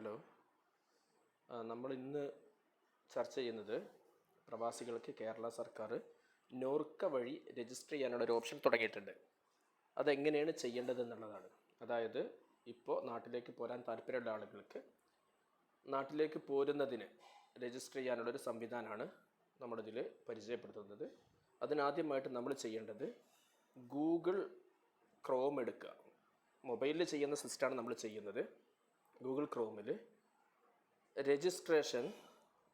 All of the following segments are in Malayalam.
ഹലോ. നമ്മൾ ഇന്ന് ചർച്ച ചെയ്യുന്നത് പ്രവാസികൾക്ക് കേരള സർക്കാർ നോർക്ക വഴി രജിസ്റ്റർ ചെയ്യാനുള്ള ഒരു ഓപ്ഷൻ തുടങ്ങിയിട്ടുണ്ട്. അതെങ്ങനെയാണ് ചെയ്യേണ്ടത് എന്നുള്ളതാണ്. അതായത് ഇപ്പോൾ നാട്ടിലേക്ക് പോരാൻ താല്പര്യമുള്ള ആളുകൾക്ക് നാട്ടിലേക്ക് പോരുന്നതിന് രജിസ്റ്റർ ചെയ്യാനുള്ളൊരു സംവിധാനമാണ് നമ്മളിതിൽ പരിചയപ്പെടുത്തുന്നത്. അതിനാദ്യമായിട്ട് നമ്മൾ ചെയ്യേണ്ടത് ഗൂഗിൾ ക്രോം എടുക്കുക. മൊബൈലിൽ ചെയ്യുന്ന സിസ്റ്റമാണ് നമ്മൾ ചെയ്യുന്നത്. ഗൂഗിൾ ക്രോമിൽ രജിസ്ട്രേഷൻ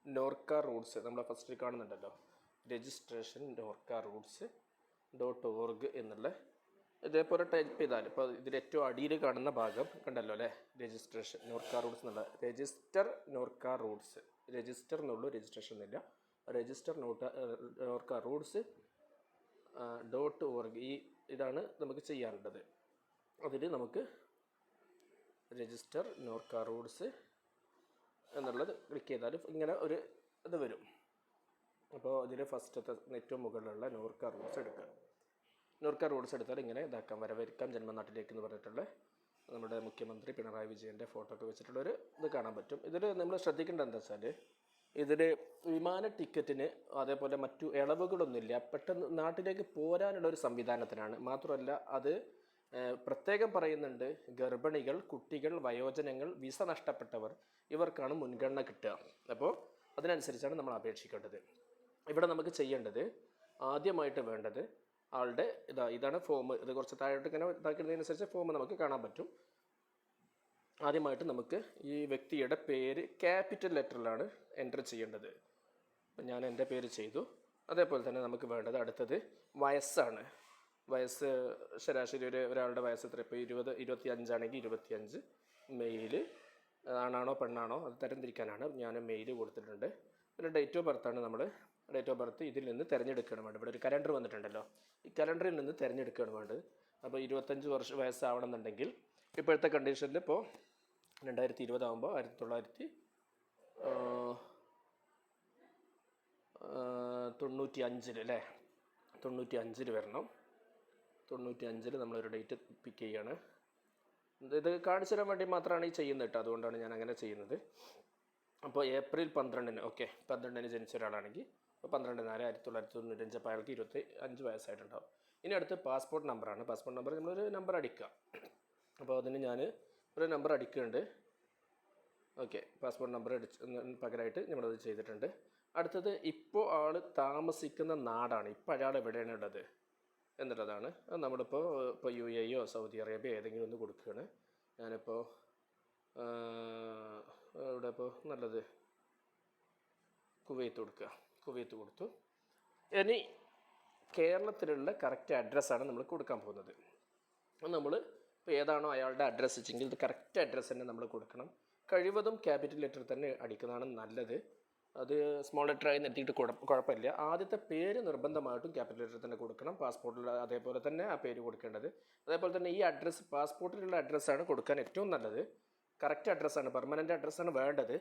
നോർക്ക റൂട്ട്സ് നമ്മൾ ഫസ്റ്റിൽ കാണുന്നുണ്ടല്ലോ. Registration Norka roots dot org എന്നുള്ള ഇതേപോലെ ടൈപ്പ് ചെയ്താൽ ഇപ്പോൾ ഇതിൽ ഏറ്റവും അടിയിൽ കാണുന്ന ഭാഗം കണ്ടല്ലോ അല്ലേ? രജിസ്ട്രേഷൻ നോർക്ക റൂട്ട്സ് എന്നുള്ള. രജിസ്റ്റർ നോർക്ക റൂട്ട്സ് രജിസ്റ്റർ എന്നുള്ളൂ രജിസ്ട്രേഷൻ എന്നില്ല. രജിസ്റ്റർ നോട്ട നോർക്ക റൂട്ട്സ് ഡോട്ട് ഓർഗ് ഈ ഇതാണ് നമുക്ക് ചെയ്യാനുള്ളത്. അതിൽ നമുക്ക് രജിസ്റ്റർ നോർക്ക റൂട്ട്സ് എന്നുള്ളത് ക്ലിക്ക് ചെയ്താൽ ഇങ്ങനെ ഒരു ഇത് വരും. അപ്പോൾ ഇതിൽ ഫസ്റ്റത്തെ ഏറ്റവും മുകളിലുള്ള നോർക്ക റൂട്ട്സ് എടുക്കുക. നോർക്ക റൂട്ട്സ് എടുത്താൽ ഇങ്ങനെ ഇതാക്കാം. വരവേൽക്കാം ജന്മനാട്ടിലേക്ക് എന്ന് പറഞ്ഞിട്ടുള്ള നമ്മുടെ മുഖ്യമന്ത്രി പിണറായി വിജയന്റെ ഫോട്ടോ ഒക്കെ വെച്ചിട്ടുള്ളൊരു ഇത് കാണാൻ പറ്റും. ഇതിൽ നമ്മൾ ശ്രദ്ധിക്കേണ്ടത് എന്താ വെച്ചാൽ ഇതിൽ വിമാന ടിക്കറ്റിന് അതേപോലെ മറ്റു ഇളവുകളൊന്നുമില്ല. പെട്ടെന്ന് നാട്ടിലേക്ക് പോരാനുള്ള ഒരു സംവിധാനത്തിനാണ്. മാത്രമല്ല അത് പ്രത്യേകം പറയുന്നുണ്ട് ഗർഭിണികൾ കുട്ടികൾ വയോജനങ്ങൾ വിസ നഷ്ടപ്പെട്ടവർ ഇവർക്കാണ് മുൻഗണന കിട്ടുക. അപ്പോൾ അതിനനുസരിച്ചാണ് നമ്മൾ അപേക്ഷിക്കേണ്ടത്. ഇവിടെ നമുക്ക് ചെയ്യേണ്ടത് ആദ്യമായിട്ട് വേണ്ടത് ആളുടെ ഇതാ ഇതാണ് ഫോം ഇത് കുറച്ച് താഴോട്ട് ഇങ്ങനെ ഇതാക്കുന്നതിനനുസരിച്ച് ഫോം നമുക്ക് കാണാൻ പറ്റും. ആദ്യമായിട്ട് നമുക്ക് ഈ വ്യക്തിയുടെ പേര് ക്യാപിറ്റൽ ലെറ്ററിലാണ് എന്റർ ചെയ്യേണ്ടത്. ഞാൻ എന്റെ പേര് ചെയ്തു. അതേപോലെ തന്നെ നമുക്ക് വേണ്ടത് അടുത്തത് വയസ്സാണ്. വയസ്സ് ശരാശരി ഒരു ഒരാളുടെ വയസ്സ് എത്ര? ഇപ്പോൾ ഇരുപത് ഇരുപത്തി അഞ്ചാണെങ്കിൽ ഇരുപത്തിയഞ്ച് മെയിൽ ആണാണോ പെണ്ണാണോ അത് തരംതിരിക്കാനാണ് ഞാൻ മെയിൽ കൊടുത്തിട്ടുണ്ട്. പിന്നെ ഡേറ്റ് ഓഫ് ബർത്താണ് നമ്മൾ ഡേറ്റ് ഓഫ് ബർത്ത് ഇതിൽ നിന്ന് തിരഞ്ഞെടുക്കണം വേണ്ടത്. ഇവിടെ ഒരു കലണ്ടർ വന്നിട്ടുണ്ടല്ലോ. ഈ കലണ്ടറിൽ നിന്ന് തിരഞ്ഞെടുക്കണം വേണ്ടത്. അപ്പോൾ ഇരുപത്തഞ്ച് വർഷം വയസ്സാവണമെന്നുണ്ടെങ്കിൽ ഇപ്പോഴത്തെ കണ്ടീഷനിൽ ഇപ്പോൾ രണ്ടായിരത്തി ഇരുപതാകുമ്പോൾ ആയിരത്തി തൊള്ളായിരത്തി തൊണ്ണൂറ്റി അഞ്ചിൽ അല്ലേ? തൊണ്ണൂറ്റി അഞ്ചിൽ വരണം. തൊണ്ണൂറ്റി അഞ്ചിൽ നമ്മളൊരു ഡേറ്റ് പിക്ക് ചെയ്യാണ്. ഇത് കാണിച്ചു തരാൻ വേണ്ടി മാത്രമാണ് ഈ ചെയ്യുന്നത് കേട്ടോ. അതുകൊണ്ടാണ് ഞാൻ അങ്ങനെ ചെയ്യുന്നത്. അപ്പോൾ ഏപ്രിൽ പന്ത്രണ്ടിന് ഓക്കെ പന്ത്രണ്ടിന് ജനിച്ച ഒരാളാണെങ്കിൽ അപ്പോൾ പന്ത്രണ്ട് നാല് ആയിരത്തി തൊള്ളായിരത്തി തൊണ്ണൂറ്റഞ്ച് അപ്പോൾ അയാൾക്ക് ഇരുപത്തി അഞ്ച് വയസ്സായിട്ടുണ്ടാവും. ഇനി അടുത്ത് പാസ്പോർട്ട് നമ്പറാണ് പാസ്പോർട്ട് നമ്പർ നമ്മളൊരു നമ്പർ അടിക്കുക. അപ്പോൾ അതിന് ഞാൻ ഒരു നമ്പർ അടിക്കുന്നുണ്ട്. ഓക്കെ പാസ്പോർട്ട് നമ്പർ അടിച്ച് പകരമായിട്ട് നമ്മളത് ചെയ്തിട്ടുണ്ട്. അടുത്തത് ഇപ്പോൾ ആൾ താമസിക്കുന്ന നാടാണ്. ഇപ്പോൾ അയാൾ എവിടെയാണ് ഉള്ളത്? എന്നുള്ളതാണ് നമ്മളിപ്പോൾ ഇപ്പോൾ യു എയോ സൗദി അറേബ്യ ഏതെങ്കിലും ഒന്ന് കൊടുക്കുകയാണ്. ഞാനിപ്പോൾ ഇവിടെ ഇപ്പോൾ നല്ലത് കുവൈത്ത് കൊടുക്കുക. കുവൈത്ത് കൊടുത്തു. ഇനി കേരളത്തിലുള്ള കറക്റ്റ് അഡ്രസ്സാണ് നമ്മൾ കൊടുക്കാൻ പോകുന്നത്. നമ്മൾ ഇപ്പോൾ ഏതാണോ അയാളുടെ അഡ്രസ്സ് വെച്ചെങ്കിൽ കറക്റ്റ് അഡ്രസ്സ് തന്നെ നമ്മൾ കൊടുക്കണം. കഴിവതും ക്യാപിറ്റൽ ലെറ്റർ തന്നെ അടിക്കുന്നതാണ് നല്ലത്. അത് സ്മോൾ ലെറ്റർ ആയി നിർത്തിയിട്ട് കുഴപ്പ കുഴപ്പമില്ല. ആദ്യത്തെ പേര് നിർബന്ധമായിട്ടും ക്യാപിറ്റൽ ലെറ്റർ തന്നെ കൊടുക്കണം. പാസ്പോർട്ടിൽ അതേപോലെ തന്നെ ആ പേര് കൊടുക്കേണ്ടത്. അതേപോലെ തന്നെ ഈ അഡ്രസ്സ് പാസ്പോർട്ടിലുള്ള അഡ്രസ്സാണ് കൊടുക്കാൻ ഏറ്റവും നല്ലത്. കറക്റ്റ് അഡ്രസ്സാണ് പെർമനന്റ് അഡ്രസ്സാണ് വേണ്ടത്.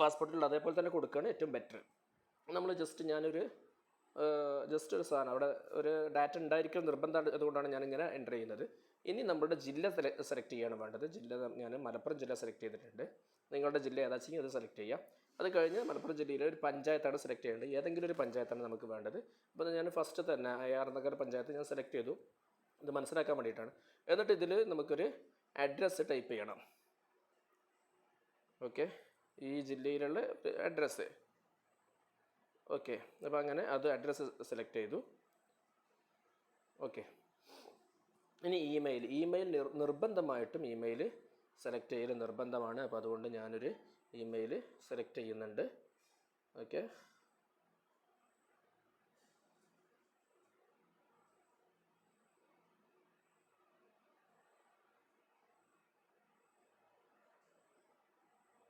പാസ്പോർട്ടിലുള്ള അതേപോലെ തന്നെ കൊടുക്കുകയാണ് ഏറ്റവും ബെറ്റർ നമ്മൾ ജസ്റ്റ് ഞാനൊരു ജസ്റ്റ് ഒരു സാധനം. അവിടെ ഒരു ഡാറ്റ ഉണ്ടായിരിക്കും നിർബന്ധം അതുകൊണ്ടാണ് ഞാനിങ്ങനെ എന്റർ ചെയ്യുന്നത്. ഇനി നമ്മളുടെ ജില്ല സെലക്ട് ചെയ്യാണ് വേണ്ടത്. ജില്ല ഞാൻ മലപ്പുറം ജില്ല സെലക്ട് ചെയ്തിട്ടുണ്ട്. നിങ്ങളുടെ ജില്ല ഏതാച്ചെങ്കിൽ അത് സെലക്ട് ചെയ്യുക അത് കഴിഞ്ഞ് മലപ്പുറം ജില്ലയിലെ ഒരു പഞ്ചായത്താണ് സെലക്ട് ചെയ്യേണ്ടത്. ഏതെങ്കിലും ഒരു പഞ്ചായത്താണ് നമുക്ക് വേണ്ടത്. അപ്പോൾ ഞാൻ ഫസ്റ്റ് തന്നെ അയ്യാർ നഗർ പഞ്ചായത്ത് ഞാൻ സെലക്ട് ചെയ്തു. ഇത് മനസ്സിലാക്കാൻ വേണ്ടിയിട്ടാണ്. എന്നിട്ട് ഇതിൽ നമുക്കൊരു അഡ്രസ്സ് ടൈപ്പ് ചെയ്യണം. ഓക്കെ ഈ ജില്ലയിലുള്ള അഡ്രസ്സ് ഓക്കെ അപ്പോൾ അങ്ങനെ അത് അഡ്രസ്സ് സെലക്ട് ചെയ്തു. ഓക്കെ ഇനി ഇമെയിൽ ഇമെയിൽ നിർ നിർബന്ധമായിട്ടും ഇമെയിൽ സെലക്ട് ചെയ്യൽ നിർബന്ധമാണ്. അപ്പോൾ അതുകൊണ്ട് ഞാനൊരു ഇമെയിൽ സെലക്ട് ചെയ്യുന്നുണ്ട്. Okay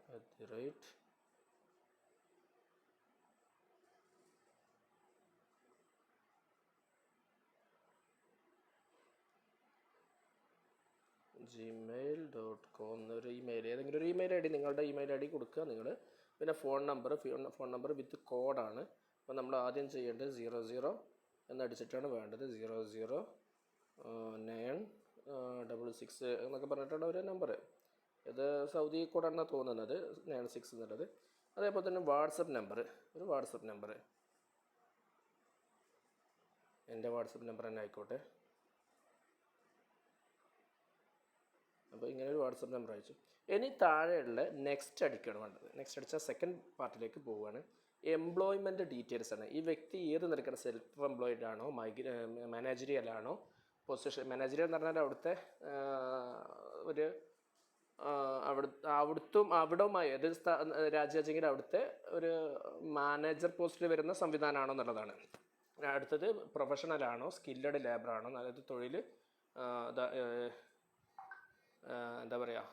at rate. Gmail dot com എന്നൊരു ഇമെയിൽ ഏതെങ്കിലും ഒരു ഇമെയിൽ ഐ ഡി നിങ്ങളുടെ ഇമെയിൽ ഐ ഡി കൊടുക്കുക. നിങ്ങൾ പിന്നെ phone number phone number with കോഡാണ് അപ്പോൾ നമ്മൾ ആദ്യം ചെയ്യേണ്ടത് സീറോ സീറോ എന്നടിച്ചിട്ടാണ് വേണ്ടത്. Zero zero nine double six എന്നൊക്കെ പറഞ്ഞിട്ടുള്ള ഒരു നമ്പർ ഇത് സൗദി കൂടാണെന്നാണ് തോന്നുന്നത് നയൻ സിക്സ് എന്നുള്ളത്. അതേപോലെ തന്നെ വാട്സപ്പ് നമ്പർ ഒരു വാട്സപ്പ് നമ്പർ എന്റെ വാട്സപ്പ് നമ്പർ തന്നെ ആയിക്കോട്ടെ. അപ്പോൾ ഇങ്ങനെ ഒരു വാട്സപ്പ് നമ്പർ അയച്ചു. ഇനി താഴെയുള്ള നെക്സ്റ്റ് അടിക്കുകയാണ് വേണ്ടത്. നെക്സ്റ്റ് അടിച്ചാൽ സെക്കൻഡ് പാർട്ടിലേക്ക് പോവുകയാണ്. എംപ്ലോയ്മെന്റ് ഡീറ്റെയിൽസ് ആണ്. ഈ വ്യക്തി ഏത് നിൽക്കുന്ന സെൽഫ് എംപ്ലോയിഡ് ആണോ മൈഗ്ര മാനേജറിയൽ ആണോ? പൊസിഷൻ മാനേജറിയൽ എന്ന് പറഞ്ഞാൽ അവിടുത്തെ ഒരു അവിടെ അവിടുത്തും അവിടവുമായി ഏത് രാജ്യമെങ്കിൽ അവിടുത്തെ ഒരു മാനേജർ പോസ്റ്റിൽ വരുന്ന സംവിധാനമാണോ എന്നുള്ളതാണ്. അടുത്തത് പ്രൊഫഷണലാണോ സ്കില്ലഡ് ലേബറാണോ അതായത് തൊഴിൽ എന്താ പറയുക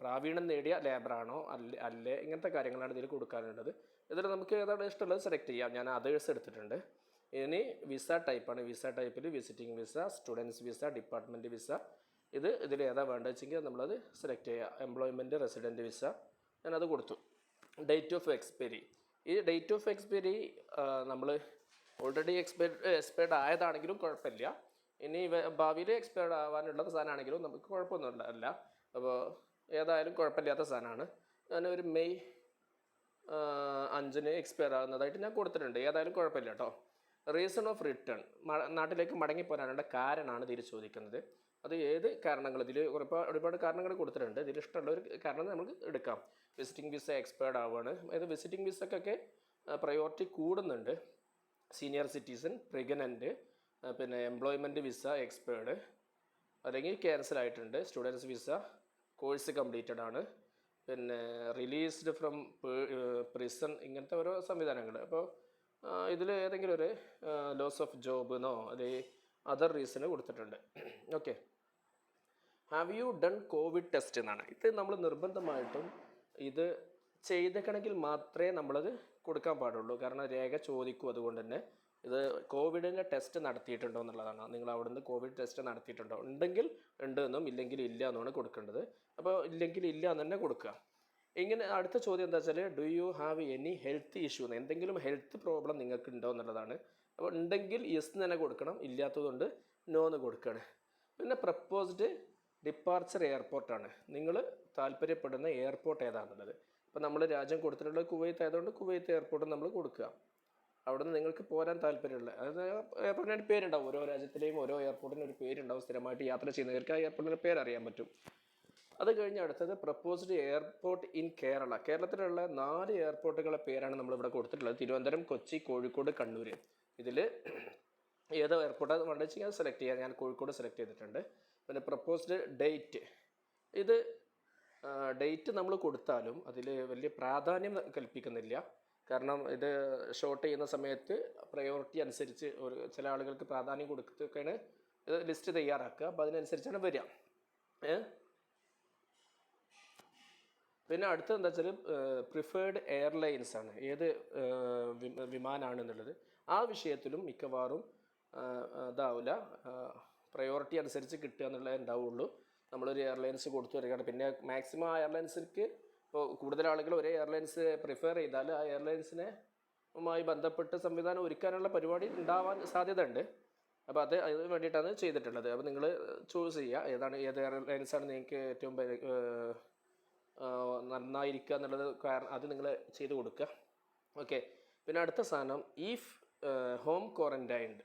പ്രാവീണ്യം നേടിയ ലേബറാണോ അല്ല അല്ലേ ഇങ്ങനത്തെ കാര്യങ്ങളാണ് ഇതിൽ കൊടുക്കാനുള്ളത്. ഇതിൽ നമുക്ക് ഏതാണ് ഇഷ്ടമുള്ളത് സെലക്ട് ചെയ്യാം. ഞാൻ അതേഴ്സ് എടുത്തിട്ടുണ്ട്. ഇനി വിസ ടൈപ്പാണ് വിസ ടൈപ്പിൽ visiting visa students visa department visa ഇത് ഇതിൽ ഏതാ വേണ്ടത് വെച്ചെങ്കിൽ നമ്മളത് സെലക്ട് ചെയ്യുക എംപ്ലോയ്മെന്റ് റെസിഡന്റ് വിസ ഞാനത് കൊടുത്തു. ഡേറ്റ് ഓഫ് എക്സ്പയറി ഈ ഡേറ്റ് ഓഫ് എക്സ്പയറി നമ്മൾ ഓൾറെഡി എക്സ്പയർ എക്സ്പയർഡ് ആയതാണെങ്കിലും കുഴപ്പമില്ല. ഇനി ഭാവിയിൽ എക്സ്പയർഡ് ആവാനുള്ള സാധനമാണെങ്കിലും നമുക്ക് കുഴപ്പമൊന്നും അല്ല. അപ്പോൾ ഏതായാലും കുഴപ്പമില്ലാത്ത സാധനമാണ്. ഞാൻ ഒരു മെയ് അഞ്ചിന് എക്സ്പയർ ആകുന്നതായിട്ട് ഞാൻ കൊടുത്തിട്ടുണ്ട്. ഏതായാലും കുഴപ്പമില്ല കേട്ടോ. റീസൺ ഓഫ് റിട്ടേൺ നാട്ടിലേക്ക് മടങ്ങി പോരാനുള്ള കാരണമാണ് ഇതിൽ ചോദിക്കുന്നത്. അത് ഏത് കാരണങ്ങൾ ഇതിൽ ഒരുപാട് ഒരുപാട് കാരണങ്ങൾ കൊടുത്തിട്ടുണ്ട്. ഇതിൽ ഇഷ്ടമുള്ള ഒരു കാരണം നമുക്ക് എടുക്കാം. വിസിറ്റിംഗ് വിസ എക്സ്പയർഡ് ആവുകയാണ്. അതായത് വിസിറ്റിംഗ് വിസക്കൊക്കെ പ്രയോറിറ്റി കൂടുന്നുണ്ട്. സീനിയർ സിറ്റിസൺ പ്രഗ്നന്റ് പിന്നെ എംപ്ലോയ്മെന്റ് വിസ എക്സ്പേർഡ് അല്ലെങ്കിൽ ക്യാൻസൽ ആയിട്ടുണ്ട്. സ്റ്റുഡൻസ് വിസ കോഴ്സ് കംപ്ലീറ്റഡ് ആണ്. പിന്നെ റിലീസ്ഡ് ഫ്രം പ്രിസൺ ഇങ്ങനത്തെ ഓരോ സംവിധാനങ്ങൾ. അപ്പോൾ ഇതിൽ ഏതെങ്കിലും ഒരു ലോസ് ഓഫ് ജോബ് എന്നോ അല്ലെങ്കിൽ അതർ റീസണ് കൊടുത്തിട്ടുണ്ട്. Okay have you done COVID test എന്നാണ്. ഇത് നമ്മൾ നിർബന്ധമായിട്ടും ഇത് ചെയ്തേക്കണമെങ്കിൽ മാത്രമേ നമ്മളത് കൊടുക്കാൻ പാടുള്ളൂ. കാരണം രേഖ ചോദിക്കും അതുകൊണ്ട് തന്നെ. ഇത് കോവിഡിന്റെ ടെസ്റ്റ് നടത്തിയിട്ടുണ്ടോ എന്നുള്ളതാണ്. നിങ്ങൾ അവിടുന്ന് കോവിഡ് ടെസ്റ്റ് നടത്തിയിട്ടുണ്ടോ? ഉണ്ടെങ്കിൽ ഉണ്ട് എന്നും ഇല്ലെങ്കിൽ ഇല്ല എന്നുമാണ് കൊടുക്കേണ്ടത്. അപ്പോൾ ഇല്ലെങ്കിൽ ഇല്ല എന്ന് തന്നെ കൊടുക്കുക. ഇങ്ങനെ അടുത്ത ചോദ്യം എന്താ വെച്ചാൽ do you have any health issue എന്ന്. എന്തെങ്കിലും ഹെൽത്ത് പ്രോബ്ലം നിങ്ങൾക്ക് ഉണ്ടോ എന്നുള്ളതാണ്. അപ്പോൾ ഉണ്ടെങ്കിൽ യെസ് എന്ന് തന്നെ കൊടുക്കണം ഇല്ലാത്തതുകൊണ്ട് നോ എന്ന് കൊടുക്കുകയാണ്. പിന്നെ പ്രപ്പോസ്ഡ് ഡിപ്പാർച്ചർ എയർപോർട്ടാണ് നിങ്ങൾ താല്പര്യപ്പെടുന്ന എയർപോർട്ട് ഏതാണെന്നുള്ളത് അപ്പോൾ നമ്മൾ രാജ്യം കൊടുത്തിട്ടുള്ളത് കുവൈത്ത് ആയതുകൊണ്ട് കുവൈത്ത് എയർപോർട്ട് നമ്മൾ കൊടുക്കുക. അവിടെ നിന്ന് നിങ്ങൾക്ക് പോരാൻ താല്പര്യമുള്ള അതായത് എയർപോർട്ടിന് പേരുണ്ടാവും. ഓരോ രാജ്യത്തിലെയും ഓരോ എയർപോർട്ടിന് ഒരു പേരുണ്ടാവും. സ്ഥിരമായിട്ട് യാത്ര ചെയ്യുന്നവർക്ക് ആ എയർപോർട്ടിന്റെ പേര് അറിയാൻ പറ്റും. അത് കഴിഞ്ഞ് അടുത്തത് പ്രപ്പോസ്ഡ് എയർപോർട്ട് ഇൻ കേരള കേരളത്തിലുള്ള നാല് എയർപോർട്ടുകളുടെ പേരാണ് നമ്മളിവിടെ കൊടുത്തിട്ടുള്ളത്. തിരുവനന്തപുരം കൊച്ചി കോഴിക്കോട് കണ്ണൂർ. ഇതിൽ ഏതോ എയർപോർട്ടാണ് വേണ്ടത് വെച്ചാൽ അത് സെലക്ട് ചെയ്യാം. ഞാൻ കോഴിക്കോട് സെലക്ട് ചെയ്തിട്ടുണ്ട്. പിന്നെ പ്രപ്പോസ്ഡ് ഡേറ്റ് ഇത് ഡേറ്റ് നമ്മൾ കൊടുത്താലും അതിൽ വലിയ പ്രാധാന്യം കൽപ്പിക്കുന്നില്ല. കാരണം ഇത് ഷോർട്ട് ചെയ്യുന്ന സമയത്ത് പ്രയോറിറ്റി അനുസരിച്ച് ഒരു ചില ആളുകൾക്ക് പ്രാധാന്യം കൊടുത്തൊക്കെയാണ് ഇത് ലിസ്റ്റ് തയ്യാറാക്കുക. അപ്പോൾ അതിനനുസരിച്ചാണ് വരിക. പിന്നെ അടുത്തത് എന്താ വെച്ചാൽ പ്രിഫേർഡ് എയർലൈൻസ് ആണ്. ഏത് വിമാനമാണെന്നുള്ളത് ആ വിഷയത്തിലും മിക്കവാറും ഇതാവില്ല പ്രയോറിറ്റി അനുസരിച്ച് കിട്ടുക എന്നുള്ളതേ ഉണ്ടാവുള്ളൂ. നമ്മളൊരു എയർലൈൻസ് കൊടുത്തു വരികയാണ്. പിന്നെ മാക്സിമം എയർലൈൻസിൽക്ക് ഇപ്പോൾ കൂടുതൽ ആളുകൾ ഒരേ എയർലൈൻസ് പ്രിഫർ ചെയ്താൽ ആ എയർലൈൻസിനെ മായി ബന്ധപ്പെട്ട് സംവിധാനം ഒരുക്കാനുള്ള പരിപാടി ഉണ്ടാവാൻ സാധ്യതയുണ്ട്. അപ്പോൾ അത് അതിന് വേണ്ടിയിട്ടാണ് ചെയ്തിട്ടുള്ളത്. അപ്പോൾ നിങ്ങൾ ചൂസ് ചെയ്യുക. ഏതാണ് ഏത് എയർലൈൻസാണ് നിങ്ങൾക്ക് ഏറ്റവും നന്നായിരിക്കുക എന്നുള്ളത് കാരണം അത് നിങ്ങൾ ചെയ്ത് കൊടുക്കുക. ഓക്കെ. പിന്നെ അടുത്ത സാധനം if home quarantined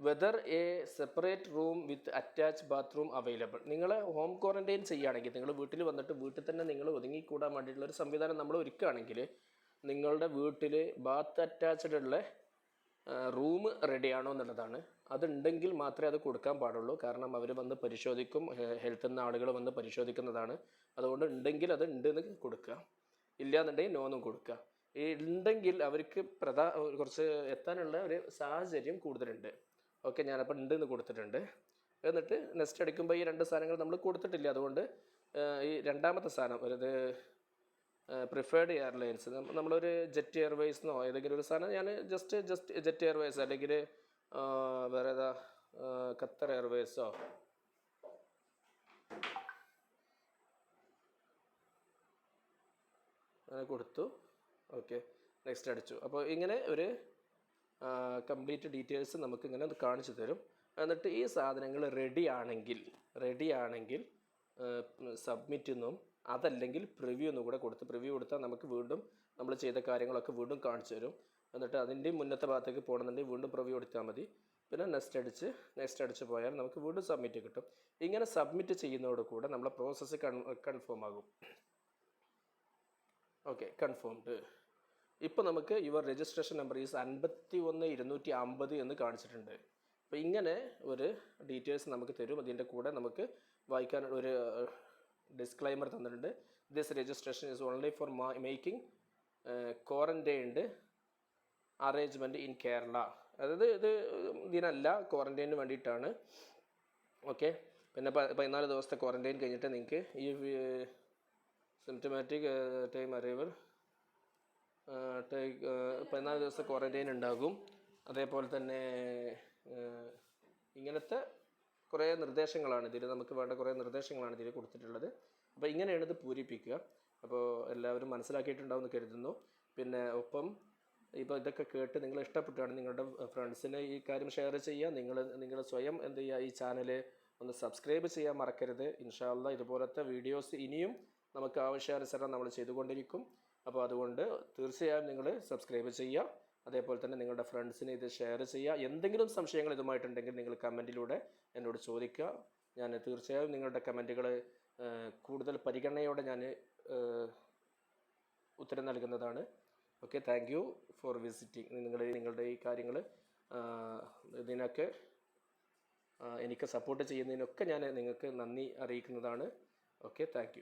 whether a separate room with attach bathroom available നിങ്ങൾ ഹോം ക്വാറന്റൈൻ ചെയ്യുകയാണെങ്കിൽ നിങ്ങൾ വീട്ടിൽ വന്നിട്ട് വീട്ടിൽ തന്നെ നിങ്ങൾ ഒതുങ്ങിക്കൂടാൻ വേണ്ടിയിട്ടുള്ള ഒരു സംവിധാനം നമ്മൾ ഒരുക്കുകയാണെങ്കിൽ നിങ്ങളുടെ വീട്ടിൽ ബാത്ത് അറ്റാച്ച്ഡ് ഉള്ള റൂം റെഡിയാണോ എന്നുള്ളതാണ്. അതുണ്ടെങ്കിൽ മാത്രമേ അത് കൊടുക്കാൻ പാടുള്ളൂ. കാരണം അവർ വന്ന് പരിശോധിക്കും ഹെൽത്ത് എന്ന ആളുകൾ വന്ന് പരിശോധിക്കുന്നതാണ്. അതുകൊണ്ട് ഉണ്ടെങ്കിൽ അത് ഉണ്ട് എന്ന് കൊടുക്കുക. ഇല്ല എന്നുണ്ടെങ്കിൽ നോ എന്നും കൊടുക്കുക. ഈ ഉണ്ടെങ്കിൽ അവർക്ക് പ്രധാ കുറച്ച് എത്താനുള്ള ഒരു സാഹചര്യം കൂടുതലുണ്ട്. ഓക്കെ ഞാനപ്പോൾ ഉണ്ട് എന്ന് കൊടുത്തിട്ടുണ്ട്. എന്നിട്ട് നെക്സ്റ്റ് അടിക്കുമ്പോൾ ഈ രണ്ട് സാധനങ്ങൾ നമ്മൾ കൊടുത്തിട്ടില്ല. അതുകൊണ്ട് ഈ രണ്ടാമത്തെ സാധനം അതായത് പ്രിഫേർഡ് എയർലൈൻസ് നമ്മളൊരു ജെറ്റ് എയർവേസ് എന്നോ ഏതെങ്കിലും ഒരു സാധനം ഞാൻ ജസ്റ്റ് ജസ്റ്റ് ജെറ്റ് എയർവേസ് അല്ലെങ്കിൽ വേറെ ഏതാ ഖത്തർ എയർവേസോ അങ്ങനെ കൊടുത്തു. ഓക്കെ. നെക്സ്റ്റ് അടിച്ചു. അപ്പോൾ ഇങ്ങനെ ഒരു കംപ്ലീറ്റ് ഡീറ്റെയിൽസ് നമുക്ക് ഇങ്ങനെ കാണിച്ചു തരും. എന്നിട്ട് ഈ സാധനങ്ങൾ റെഡി ആണെങ്കിൽ റെഡി ആണെങ്കിൽ സബ്മിറ്റ് എന്നും അതല്ലെങ്കിൽ പ്രിവ്യൂ എന്നും കൂടെ കൊടുത്ത് പ്രിവ്യൂ കൊടുത്താൽ നമുക്ക് വീണ്ടും നമ്മൾ ചെയ്ത കാര്യങ്ങളൊക്കെ വീണ്ടും കാണിച്ചു തരും. എന്നിട്ട് അതിന്റെയും മുന്നത്തെ ഭാഗത്തേക്ക് പോകണമെന്നുണ്ടെങ്കിൽ വീണ്ടും പ്രിവ്യൂ കൊടുത്താൽ മതി. പിന്നെ നെക്സ്റ്റ് അടിച്ച് നെക്സ്റ്റ് അടിച്ച് പോയാൽ നമുക്ക് വീണ്ടും സബ്മിറ്റ് കിട്ടും. ഇങ്ങനെ സബ്മിറ്റ് ചെയ്യുന്നതോട് കൂടെ നമ്മളെ പ്രോസസ്സ് കൺഫേം ആകും. ഓക്കെ കൺഫേംഡ് ഇപ്പോൾ നമുക്ക് യുവർ രജിസ്ട്രേഷൻ നമ്പർ ഈസ് അൻപത്തി ഒന്ന് ഇരുന്നൂറ്റി അമ്പത് എന്ന് കാണിച്ചിട്ടുണ്ട്. അപ്പോൾ ഇങ്ങനെ ഒരു ഡീറ്റെയിൽസ് നമുക്ക് തരും. അതിന്റെ കൂടെ നമുക്ക് വായിക്കാൻ ഒരു ഡിസ്ക്ലൈമർ തന്നിട്ടുണ്ട്. This registration is only for making quarantined arrangement in Kerala അതായത് ഇത് ഇതിനല്ല ക്വാറന്റൈനു വേണ്ടിയിട്ടാണ്. ഓക്കെ പിന്നെ പതിനാല് ദിവസത്തെ ക്വാറന്റൈൻ കഴിഞ്ഞിട്ട് നിങ്ങൾക്ക് ഈ സിംറ്റമാറ്റിക് ടൈം അറൈവൽ പതിനാല് ദിവസത്തെ ക്വാറന്റൈൻ ഉണ്ടാകും അതേപോലെ തന്നെ ഇങ്ങനത്തെ കുറേ നിർദ്ദേശങ്ങളാണ് ഇതിൽ നമുക്ക് വേണ്ട കുറേ നിർദ്ദേശങ്ങളാണ് ഇതിൽ കൊടുത്തിട്ടുള്ളത്. അപ്പോൾ ഇങ്ങനെയാണ് ഇത് പൂരിപ്പിക്കുക. അപ്പോൾ എല്ലാവരും മനസ്സിലാക്കിയിട്ടുണ്ടാവും എന്ന് കരുതുന്നു. പിന്നെ ഒപ്പം ഇപ്പോൾ ഇതൊക്കെ കേട്ട് നിങ്ങൾ ഇഷ്ടപ്പെട്ടാണ് നിങ്ങളുടെ ഫ്രണ്ട്സിന് ഈ കാര്യം ഷെയർ ചെയ്യുക. നിങ്ങൾ നിങ്ങൾ സ്വയം എന്ത് ചെയ്യുക ഈ ചാനൽ ഒന്ന് സബ്സ്ക്രൈബ് ചെയ്യാൻ മറക്കരുത്. ഇൻഷാല്ല ഇതുപോലത്തെ വീഡിയോസ് ഇനിയും നമുക്ക് ആവശ്യാനുസരണം നമ്മൾ ചെയ്തുകൊണ്ടിരിക്കും. അപ്പോൾ അതുകൊണ്ട് തീർച്ചയായും നിങ്ങൾ സബ്സ്ക്രൈബ് ചെയ്യുക. അതേപോലെ തന്നെ നിങ്ങളുടെ ഫ്രണ്ട്സിന് ഇത് ഷെയർ ചെയ്യുക. എന്തെങ്കിലും സംശയങ്ങൾ ഇതുമായിട്ടുണ്ടെങ്കിൽ നിങ്ങൾ കമന്റിലൂടെ എന്നോട് ചോദിക്കുക. ഞാൻ തീർച്ചയായും നിങ്ങളുടെ കമന്റുകൾ കൂടുതൽ പരിഗണനയോടെ ഞാൻ ഉത്തരം നൽകുന്നതാണ്. Okay thank you for visiting നിങ്ങൾ നിങ്ങളുടെ ഈ കാര്യങ്ങൾ ഇതിനൊക്കെ എനിക്ക് സപ്പോർട്ട് ചെയ്യുന്നതിനൊക്കെ ഞാൻ നിങ്ങൾക്ക് നന്ദി അറിയിക്കുന്നതാണ്. Okay thank